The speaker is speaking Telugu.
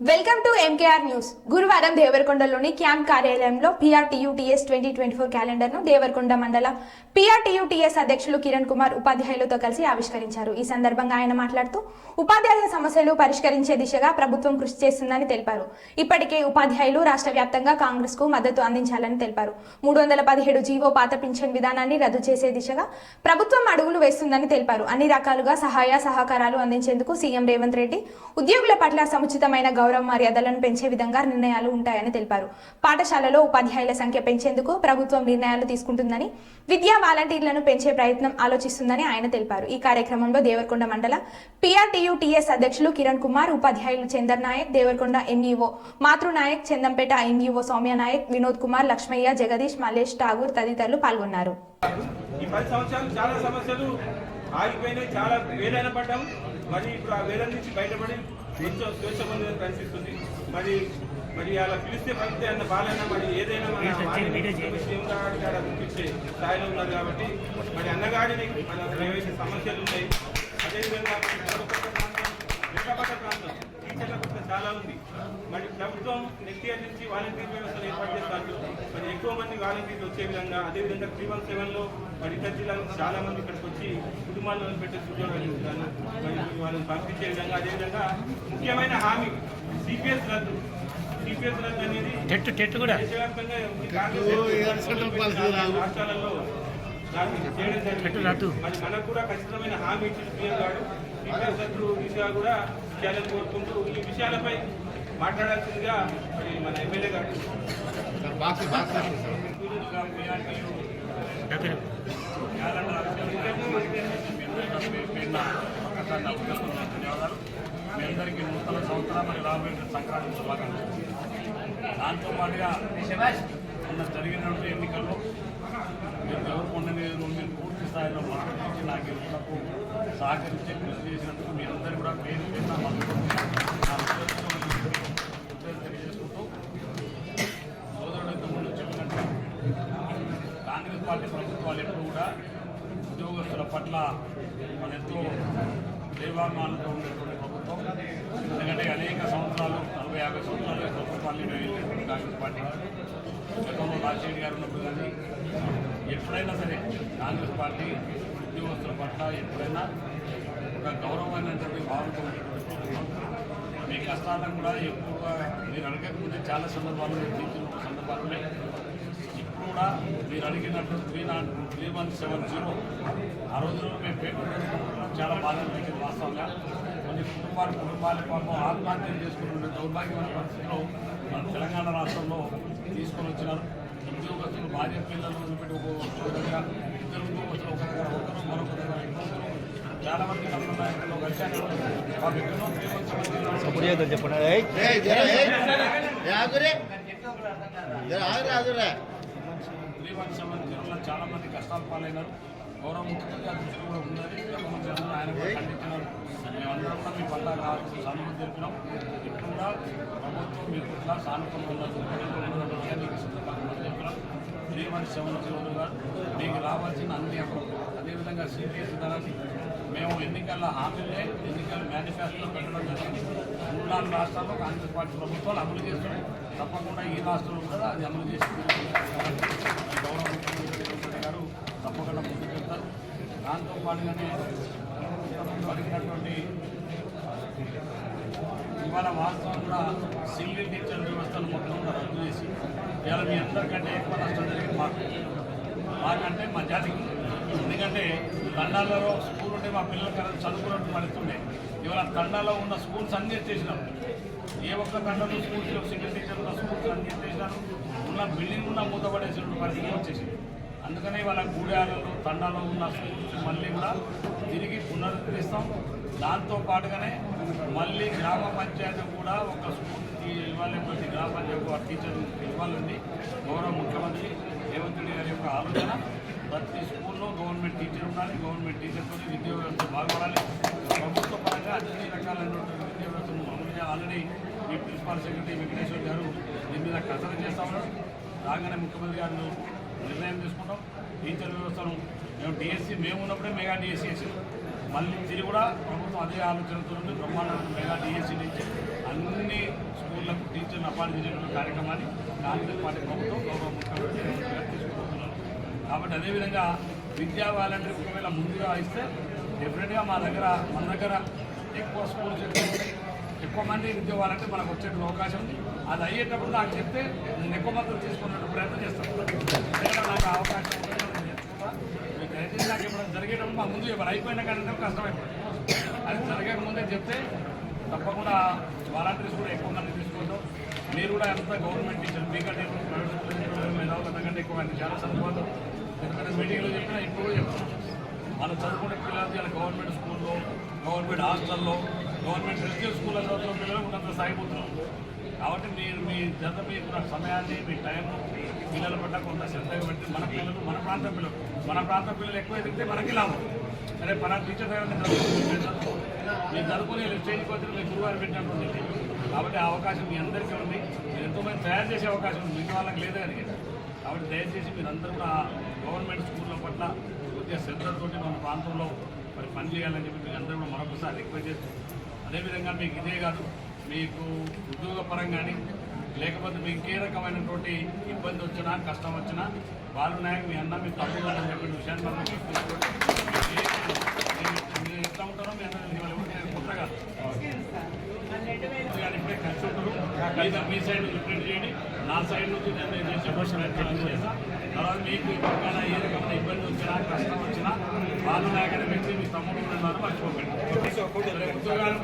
వెల్కమ్ టు ఎంకేఆర్ న్యూస్ గురువారం దేవరకొండలోని క్యాంప్ కార్యాలయంలో పీఆర్టీయుటీఎస్ ట్వంటీ ట్వంటీ ఫోర్ క్యాలెండర్ను దేవరకొండ మండల పీఆర్టీయూటీఎస్ అధ్యక్షులు కిరణ్ కుమార్ ఉపాధ్యాయులతో కలిసి ఆవిష్కరించారు. ఈ సందర్భంగా ఆయన మాట్లాడుతూ ఉపాధ్యాయుల సమస్యలు పరిష్కరించే దిశగా ప్రభుత్వం కృషి చేస్తుందని తెలిపారు. ఇప్పటికే ఉపాధ్యాయులు రాష్ట్ర వ్యాప్తంగా కాంగ్రెస్కు మద్దతు అందించాలని తెలిపారు. మూడు వందల పదిహేడు జీవో పాత పింఛన్ విధానాన్ని రద్దు చేసే దిశగా ప్రభుత్వం అడుగులు వేస్తుందని తెలిపారు. అన్ని రకాలుగా సహాయ సహకారాలు అందించేందుకు సీఎం రేవంత్ రెడ్డి ఉద్యోగుల పట్ల సముచితమైన గౌరవ మర్యాదలను పెంచే విధంగా నిర్ణయాలు ఉంటాయని తెలిపారు. పాఠశాలలో ఉపాధ్యాయుల సంఖ్య పెంచేందుకు ప్రభుత్వం నిర్ణయాలు తీసుకుంటుందని విద్యా వాలంటీర్లను పెంచే ప్రయత్నం ఆలోచిస్తుందని ఆయన తెలిపారు. ఈ కార్యక్రమంలో దేవరకొండ మండల పిఆర్టీయుటిఎస్ అధ్యక్షులు కిరణ్ కుమార్ ఉపాధ్యాయులు చందర్ నాయక్ దేవరకొండ ఎంఈఓ మాతృనాయక్ చందంపేట ఎంఈఓ సౌమ్య నాయక్ వినోద్ కుమార్ లక్ష్మయ్య జగదీష్ మల్లేష్ ఠాగూర్ తదితరులు పాల్గొన్నారు. ఈ పది సంవత్సరాలు చాలా సమస్యలు ఆగిపోయినాయి చాలా వేలైన పడ్డాం. మరి ఇప్పుడు ఆ వేల నుంచి బయటపడి కొంచెం స్వేచ్ఛ కనిపిస్తుంది మరి మరి అలా పిలిస్తే పలితే అన్న బాలైనా మరి ఏదైనా మన చూపించే స్థాయిలో ఉన్నారు కాబట్టి మరి అన్నగాడిని మన ఏవైతే సమస్యలు ఉన్నాయి అదేవిధంగా ప్రాంతం, ప్రాంతం చాలా ఉంది. మరి ప్రభుత్వం నెక్స్ట్ ఇయర్ నుంచి వాలంటీర్ వ్యవస్థను ఏర్పాటు చేస్తారు. మరి ఎక్కువ మంది వాలంటీర్లు వచ్చే విధంగా అదేవిధంగా త్రీ వన్ సెవెన్లో మరి ఇతర జిల్లాల నుంచి చాలా మంది ఇక్కడికి వచ్చి కుటుంబాలను పెట్టి ఉద్యోగాలు ఇస్తున్నారు మరి వాళ్ళని పంపించే విధంగా అదేవిధంగా ముఖ్యమైన హామీ సిపిఎస్ రద్దు. సిపిఎస్ రద్దు అనేది కూడా. రాష్ట్రాలలో దాన్ని చేయడం పెట్టు జరిగింది. రద్దు. మరి మనకు కూడా ఖచ్చితమైన హామీ ఇచ్చిన సీఎం గారు. రద్దు దిశగా కూడా చేయాలని కోరుకుంటూ ఈ విషయాలపై మాట్లాడాల్సిందిగా మరి మన ఎమ్మెల్యే గారు మీ అందరికీ నూతన సంవత్సరం మరియు రాబోయే సంక్రాంతి శుభాకాంక్షలు దాంతో పాటుగా మొన్న జరిగినటువంటి ఎన్నికల్లో మీరు ఎవరు పొందలేదు మీరు పూర్తి స్థాయిలో ఇచ్చి నాకు ఎన్నికలకు సహకరించి కృషి చేసినందుకు మీ అందరూ కూడా పేరు పేరున నా తెలియజేసుకుంటూ సోదరుడు ఇంతకుముందు చెప్పినట్టు కాంగ్రెస్ పార్టీ ప్రభుత్వాలు ఎప్పుడు కూడా ఉద్యోగస్తుల పట్ల మన ఎంతో దేవామానంతో ఉండేటువంటి ప్రభుత్వం. ఎందుకంటే అనేక సంవత్సరాలు నలభై యాభై సంవత్సరాలు ప్రభుత్వాన్ని వెళ్ళినటువంటి కాంగ్రెస్ పార్టీ. గతంలో రాజశేఖర్ గారు ఉన్నప్పుడు కానీ ఎప్పుడైనా సరే కాంగ్రెస్ పార్టీ ఉద్యోగస్తుల పట్ల ఎప్పుడైనా ఒక గౌరవమైనటువంటి భావంతో మీ కష్టాలను కూడా ఎక్కువగా మీరు అడగకముందే చాలా సందర్భాలు తీసుకున్న సందర్భాలే సందర్భాలు ఇప్పుడు కూడా మీరు అడిగినట్టు three nought three one seven zero ఆ రోజుల్లో మేము పేపర్ చాలా బాధ అనిపించింది వాస్తవంగా. కొన్ని కుటుంబాలు కుటుంబాల పాపం ఆత్మహత్యలు చేసుకున్న దౌర్భాగ్యమైన పరిస్థితిలో మన తెలంగాణ రాష్ట్రంలో తీసుకొని వచ్చినారు. ఉద్యోగస్తులు భార్య పిల్లలు పెట్టి ఒక విధంగా ఇద్దరు ఉద్యోగస్తులు ఒక రకంగా చాలా మంది చెప్పండి చాలా మంది కష్టాలు పాలైనారు గౌరవ ముఖ్యమంత్రి గారి దృష్టి కూడా ఉన్నది ఆయన కూడా ఖండించినారు మేమందరం కూడా మీ పట్ల కావాల్సిన సానుభూతి తెలిపినాం ఇప్పుడు కూడా ప్రభుత్వం మీ పట్ల సానుకూలంగా చెప్పినాం శ్రీమతి వన్ సెవెన్ జీరోలుగా మీకు రావాల్సిన అన్ని అప్పుడు అదేవిధంగా సిపిఎస్ ధరని మేము ఎన్నికల హామీలే ఎన్నికల మేనిఫెస్టో పెట్టడం జరిగింది. మూడు నాలుగు రాష్ట్రాల్లో కాంగ్రెస్ పార్టీ ప్రభుత్వాలు అమలు చేస్తున్నాయి. తప్పకుండా ఈ రాష్ట్రంలో కూడా అది అమలు చేసి గౌరవ ముఖ్యమంత్రి రేవంత్ రెడ్డి గారు తప్పకుండా ముందుకు వెళ్తారు. దాంతోపాటుగానే అడిగినటువంటి ఇవాళ వాస్తవం కూడా సింగిల్ టీచర్ వ్యవస్థను మొత్తం కూడా రద్దు చేసి ఇవాళ మీ అందరికంటే ఎక్కువ నష్టం జరిగింది మాకు మాకంటే మా జాతికి. ఎందుకంటే తండాలలో స్కూల్ ఉంటే మా పిల్లలు చదువుకున్నట్టు పడుతుండే. ఇవాళ తండాలో ఉన్న స్కూల్స్ అన్నీ చేసినాం ఏ ఒక్క తండలో స్కూల్స్ సింగిల్ టీచర్ ఉన్న స్కూల్స్ అన్ని చేసినాను ఉన్న బిల్డింగ్ ఉన్న మూతపడేసిన పరిస్థితి వచ్చేసింది. అందుకనే వాళ్ళ గూడాలలో తండాలో ఉన్న స్కూల్స్ మళ్ళీ కూడా తిరిగి పునరుద్ధరిస్తాం. దాంతో పాటుగానే మళ్ళీ గ్రామ పంచాయతీ కూడా ఒక స్కూల్ ఇవ్వాలి ప్రతి గ్రామ పంచాయతీ ఒక టీచర్ ఇవ్వాలండి. గౌరవ ముఖ్యమంత్రి రేవంత్ రెడ్డి గారి యొక్క ఆలోచన. ప్రతి ఉండాలి గవర్నమెంట్ టీచర్తో విద్యా వ్యవస్థ బాగుపడాలి. ప్రభుత్వ పరంగా అన్ని రకాలైనటువంటి విద్యా వ్యవస్థను అమలు ఆల్రెడీ మీ ప్రిన్సిపాల్ సెక్రటరీ వెంకటేశ్వర్ గారు దీని మీద కసరత్తు చేస్తా ఉన్నారు. రాగానే ముఖ్యమంత్రి గారు నిర్ణయం తీసుకుంటాం టీచర్ వ్యవస్థను మేము డిఎస్సీ మేము ఉన్నప్పుడే మెగా డిఎస్సీ మళ్ళీ తిరిగి కూడా ప్రభుత్వం అదే ఆలోచనతో ఉంది. బ్రహ్మాండ మెగా డిఎస్సీ నుంచి అన్ని టీచర్లు అపాయింట్ చేసేటువంటి కార్యక్రమాన్ని కాంగ్రెస్ పార్టీ ప్రభుత్వం గౌరవ ముఖ్యమంత్రి తీసుకుంటున్నారు కాబట్టి అదేవిధంగా విద్యా వాలంటీర్ ఒకవేళ ముందుగా ఇస్తే డెఫినెట్గా మా దగ్గర మన దగ్గర ఎక్కువ స్కూల్స్ ఎక్కువ ఎక్కువ మంది విద్యా వాలంటీర్ మనకు వచ్చే అవకాశం ఉంది. అది అయ్యేటప్పుడు నాకు చెప్తే నేను ఎక్కువ మంది తీసుకున్నట్టు ప్రయత్నం చేస్తాను. నాకు అవకాశం దయచేసి నాకు ఇప్పుడు జరిగేటప్పుడు మా ముందు ఎవరు అయిపోయినా కానీ కష్టమైపోయింది అది జరగక ముందే చెప్తే తప్పకుండా వాలంటీర్స్ కూడా ఎక్కువ మంది తీసుకుంటాం మీరు కూడా ఎంత గవర్నమెంట్ టీచర్ మీకంటే ప్రైవేట్ స్కూల్ మేధావులు ఎక్కువ చాలా సందర్భాలు ఎందుకంటే మీటింగ్లో చెప్పినా ఇప్పుడు కూడా చెప్తున్నాం మనం చదువుకునే పిల్లలు ఇలా గవర్నమెంట్ స్కూల్లో గవర్నమెంట్ హాస్టల్లో గవర్నమెంట్ రెసిడెన్షియల్ స్కూల్లో చదువుతున్న పిల్లలు ఉన్నంత సాగిపోతున్నాం కాబట్టి మీరు మీ జత మీకు సమయాన్ని మీ టైంను పిల్లల పట్ల కొంత శ్రద్ధగా పెట్టి మన పిల్లలు మన ప్రాంత పిల్లలు మన ప్రాంత పిల్లలు ఎక్కువ ఎదిగితే మనకి లాభం. అరే మన టీచర్ మీరు చదువుకుని స్టేజ్కి వచ్చి మీ గురువారు పెట్టినట్టు కాబట్టి ఆ అవకాశం మీ అందరికీ ఉంది. మీరు ఎంతోమంది తయారు చేసే అవకాశం ఉంది. మీకు వాళ్ళకి లేదు కానీ కాబట్టి దయచేసి మీరందరూ కూడా గవర్నమెంట్ స్కూళ్ళ పట్ల కొద్దిగా శ్రద్ధతోటి మన ప్రాంతంలో మరి పని చేయాలని చెప్పి మీకు అందరూ కూడా మరొకసారి రిక్వెస్ట్ చేస్తూ అదేవిధంగా మీకు ఇదే కాదు మీకు ఉద్యోగపరం కానీ లేకపోతే మీకు ఏ రకమైనటువంటి ఇబ్బంది వచ్చినా కష్టం వచ్చినా వాళ్ళు నాయకు మీ అన్న మీ తమ్ముడు అని చెప్పిన విషయాన్ని మనం. మీకు మీరు- ఎట్లా ఉంటారో మీ అన్న కొత్తగా? కానీ ఇప్పుడే కలిసి ఉంటారు. మీ సైడ్ నుంచి ప్రింట్ చేయండి. నా సైడ్ నుంచి నేను చేసే క్వశ్చన్ చేస్తా తర్వాత మీకు ఎప్పటికైనా ఏ రకమైన ఇబ్బంది వచ్చినా కష్టం వచ్చినా వాళ్ళు వ్యక్తి మీ తమ్ముడు ఉన్నారు మర్చిపోకండి ఉద్యోగాలు